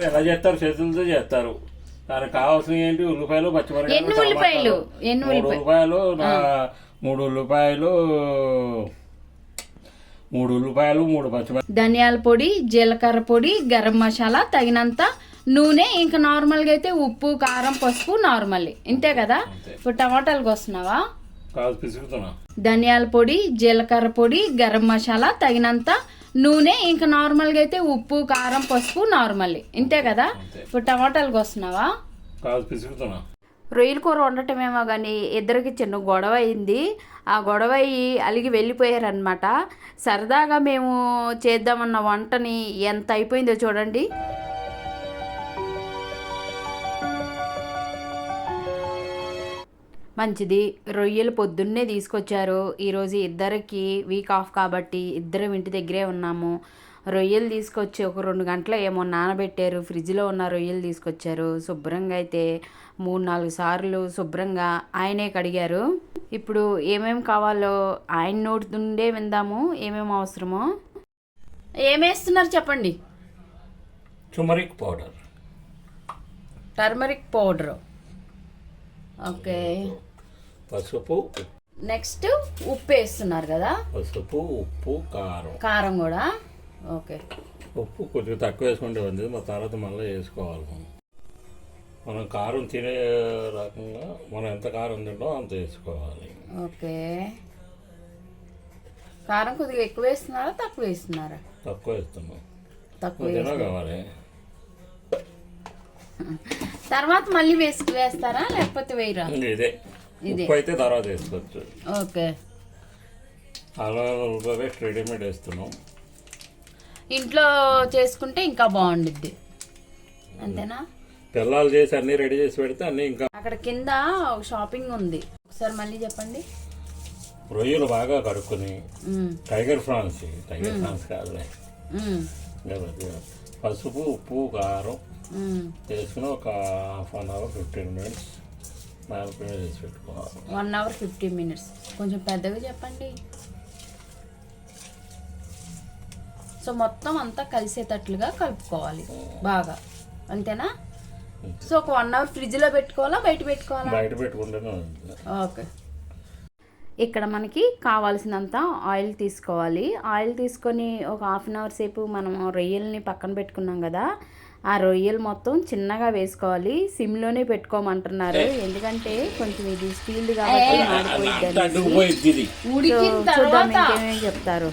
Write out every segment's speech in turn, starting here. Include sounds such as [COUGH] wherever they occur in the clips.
ఎలా చేస్తారు చేతులతో చేస్తారు. దానికి కావాల్సిన ఏంటి? ఉల్లిపాయలు ఎన్ని ఉల్లిపాయలు? ఎన్ని మూడు ఉల్లిపాయలు నా- మూడు ఉల్లిపాయలు మూడు ఉల్లిపాయలు మూడు పచ్చిమిరపకాయలు. ధనియాల పొడి జీలకర్ర పొడి గరం మసాలా తగినంత నూనె ఇంకా నార్మల్గా అయితే ఉప్పు కారం పసుపు నార్మల్ ఇంతే కదా? ఇప్పుడు టమాటాలకు వస్తున్నావా? కాదు పిసుకుతున్నా. ధనియాల పొడి జీలకర్ర పొడి గరం మసాలా తగినంత నూనె ఇంకా నార్మల్గా అయితే ఉప్పు కారం పసుపు నార్మల్. ఇంతే కదా? ఇప్పుడు టమాటాలకు వస్తున్నావా కాదు పిసుకుతున్నా. రొయ్యల కూర వండటమేమో కానీ ఇద్దరికి చిన్న గొడవ అయింది. ఆ గొడవ అయ్యి అలిగి వెళ్ళిపోయారనమాట సరదాగా మేము చేద్దామన్న వంటని ఎంత అయిపోయిందో చూడండి. మంచిది. రొయ్యలు పొద్దున్నే తీసుకొచ్చారు. ఈరోజు ఇద్దరికి వీక్ ఆఫ్ కాబట్టి ఇద్దరం ఇంటి దగ్గరే ఉన్నాము. రొయ్యలు తీసుకొచ్చి ఒక రెండు గంటల ఏమో నానబెట్టారు. ఫ్రిడ్జ్లో ఉన్న రొయ్యలు తీసుకొచ్చారు. శుభ్రంగా అయితే మూడు నాలుగు సార్లు శుభ్రంగా ఆయనే కడిగారు. ఇప్పుడు ఏమేమి కావాలో ఆయన నోటి నుండే విందాము. ఏమేమి అవసరమో. ఏమేస్తున్నారు చెప్పండి? Turmeric powder turmeric powder okay. పసుపు నెక్స్ట్ ఉప్పు వేస్తున్నారు కదా? పసుపు ఉప్పు కారం. కారం కూడా? ఓకే. ఉప్పు కొద్దిగా తక్కువ వేసుకుంటే ఉంది మా తర్వాత మళ్ళీ వేసుకోవాలి మనం. మనం కారం తినే రకంగా మనం ఎంత కారం తింటామో అంత వేసుకోవాలి. ఓకే. కారం కొద్దిగా ఎక్కువ వేస్తున్నారా తక్కువ వేస్తున్నారా? తక్కువ వేస్తున్నాం. తక్కువ. కావాలి. [LAUGHS] తర్వాత మళ్ళీ వేసి వేస్తారా? లేకపోతే వేయరా? ఇదే. ఇదే. ఉప్పు అయితే తర్వాత వేసుకోవచ్చు. ఓకే. అలా రెడీమేడ్ వేస్తున్నాం. ఇంట్లో చేసుకుంటే ఇంకా బాగుండిద్ది. అంతేనా? పిల్లలు చేసి అన్నీ రెడీ చేసి పెడితే అన్నీ ఇంకా అక్కడ కింద షాపింగ్ ఉంది. ఒకసారి మళ్ళీ చెప్పండి. రొయ్యలు బాగా కడుక్కొని. Tiger France. టైగర్ ఫ్రాన్స్ కాదులే. కాబట్టి పసుపు ఉప్పు కారం మ్మ్. వేసుకుని ఒక half an hour fifteen minutes marinate చేసి పెట్టుకోవాలి. వన్ అవర్ ఫిఫ్టీ మినిట్స్ కొంచెం పెద్దగా చెప్పండి. సో మొత్తం అంతా కలిసేటట్లుగా కలుపుకోవాలి. బాగా. అంతేనా? సో ఒక వన్ అవర్ ఫ్రిడ్జ్లో పెట్టుకోవాలా బయట పెట్టుకోవాలా? బయట పెట్టుకుంటేనే. ఓకే ఇక్కడ మనకి కావాల్సినంత ఆయిల్ తీసుకోవాలి. ఆయిల్ తీసుకొని ఒక హాఫ్ అన్ అవర్ సేపు మనం రొయ్యల్ని పక్కన పెట్టుకున్నాం కదా ఆ రొయ్యలు మొత్తం చిన్నగా వేసుకోవాలి. సిమ్లోనే పెట్టుకోమంటున్నారు. ఎందుకంటే కొంచెం ఇది స్టీల్ కాబట్టి చూద్దాం ఇంకేమేమి చెప్తారు.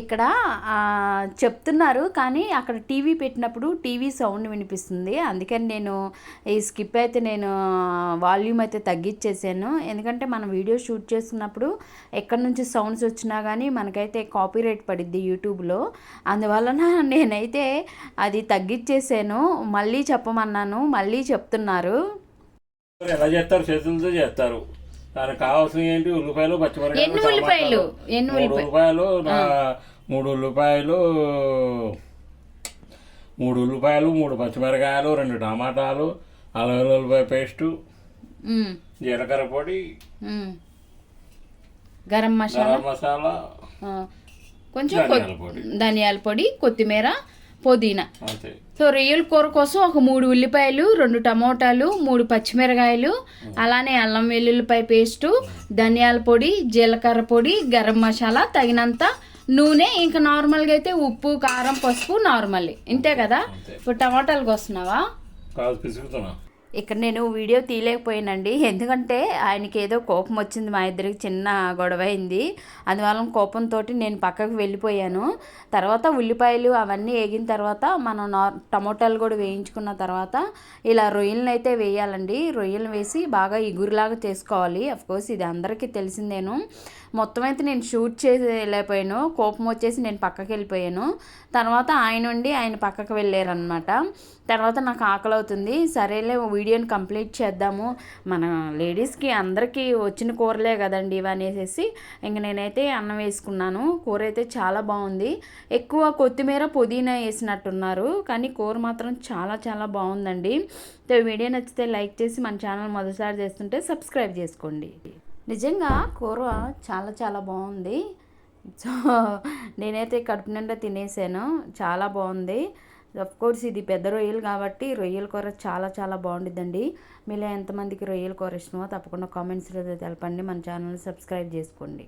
ఇక్కడ చెప్తున్నారు కానీ అక్కడ టీవీ పెట్టినప్పుడు టీవీ సౌండ్ వినిపిస్తుంది. అందుకని నేను ఈ స్కిప్ అయితే నేను వాల్యూమ్ అయితే తగ్గించేసాను. ఎందుకంటే మనం వీడియో షూట్ చేస్తున్నప్పుడు ఎక్కడి నుంచి సౌండ్స్ వచ్చినా కానీ మనకైతే కాపీరైట్ పడిద్ది యూట్యూబ్లో. అందువలన [LAUGHS] నేనైతే అది తగ్గించేసాను. మళ్ళీ చెప్పమన్నాను మళ్ళీ చెప్తున్నారు. ఎలా చేస్తారు? చేతులతో చేస్తారు. దానికి కావాల్సిన ఏంటి ఉల్లిపాయలు పచ్చిమిరపకాయలు ఎన్ని ఉల్లిపాయలు? ఎన్ని మూడు ఉల్లిపాయలు మూడు ఉల్లిపాయలు మూడు ఉల్లిపాయలు మూడు పచ్చిమిరకాయలు రెండు టమాటాలు అల్లం ఉల్లిపాయ పేస్టు. జీలకర్ర పొడి. గరం మసాలా గరం మసాలా కొంచెం. ధనియాల పొడి కొత్తిమీర పుదీనా. సో రొయ్యల కూర కోసం ఒక మూడు ఉల్లిపాయలు రెండు టమోటాలు మూడు పచ్చిమిరకాయలు అలానే అల్లం వెల్లుల్లిపాయ పేస్టు ధనియాల పొడి జీలకర్ర పొడి గరం మసాలా తగినంత నూనె ఇంకా నార్మల్గా అయితే ఉప్పు కారం పసుపు నార్మల్. ఇంతే కదా? ఇప్పుడు టమాటాలకు వస్తున్నావా ఇక్కడ నేను వీడియో తీయలేకపోయానండి. ఎందుకంటే ఆయనకి ఏదో కోపం వచ్చింది మా ఇద్దరికి చిన్న గొడవ అయింది. అందువలన కోపంతో నేను పక్కకు వెళ్ళిపోయాను. తర్వాత ఉల్లిపాయలు అవన్నీ వేగిన తర్వాత మనం నార్ టమోటాలు కూడా వేయించుకున్న తర్వాత ఇలా రొయ్యలను అయితే వేయాలండి. రొయ్యలు వేసి బాగా ఇగురులాగా చేసుకోవాలి. కోర్స్ ఇది అందరికీ తెలిసిందేను. మొత్తం అయితే నేను షూట్ చేయలేకపోయాను. కోపం వచ్చేసి నేను పక్కకి వెళ్ళిపోయాను. తర్వాత ఆయన ఉండి ఆయన పక్కకు వెళ్ళారనమాట తర్వాత నాకు ఆకలి అవుతుంది సరేలే వీడియోని కంప్లీట్ చేద్దాము. మన లేడీస్కి అందరికీ వచ్చిన కూరలే కదండి ఇవి అనేసి ఇంక నేనైతే అన్నం వేసుకున్నాను. కూర అయితే చాలా బాగుంది. ఎక్కువ కొత్తిమీర పుదీనా వేసినట్టున్నారు. కానీ కూర మాత్రం చాలా చాలా బాగుందండి. వీడియో నచ్చితే లైక్ చేసి మన ఛానల్ మొదటిసారి చేస్తుంటే సబ్స్క్రైబ్ చేసుకోండి. నిజంగా కూర చాలా చాలా బాగుంది. సో నేనైతే కడుపు నిండా తినేసాను. చాలా బాగుంది. కోర్స్ ఇది పెద్ద రొయ్యలు కాబట్టి రొయ్యల కూర చాలా చాలా బాగుండిద్దండి. మీలో ఎంతమందికి రొయ్యల కూర ఇష్టమో తప్పకుండా కామెంట్స్లో తెలపండి. మన ఛానల్ని సబ్స్క్రైబ్ చేసుకోండి.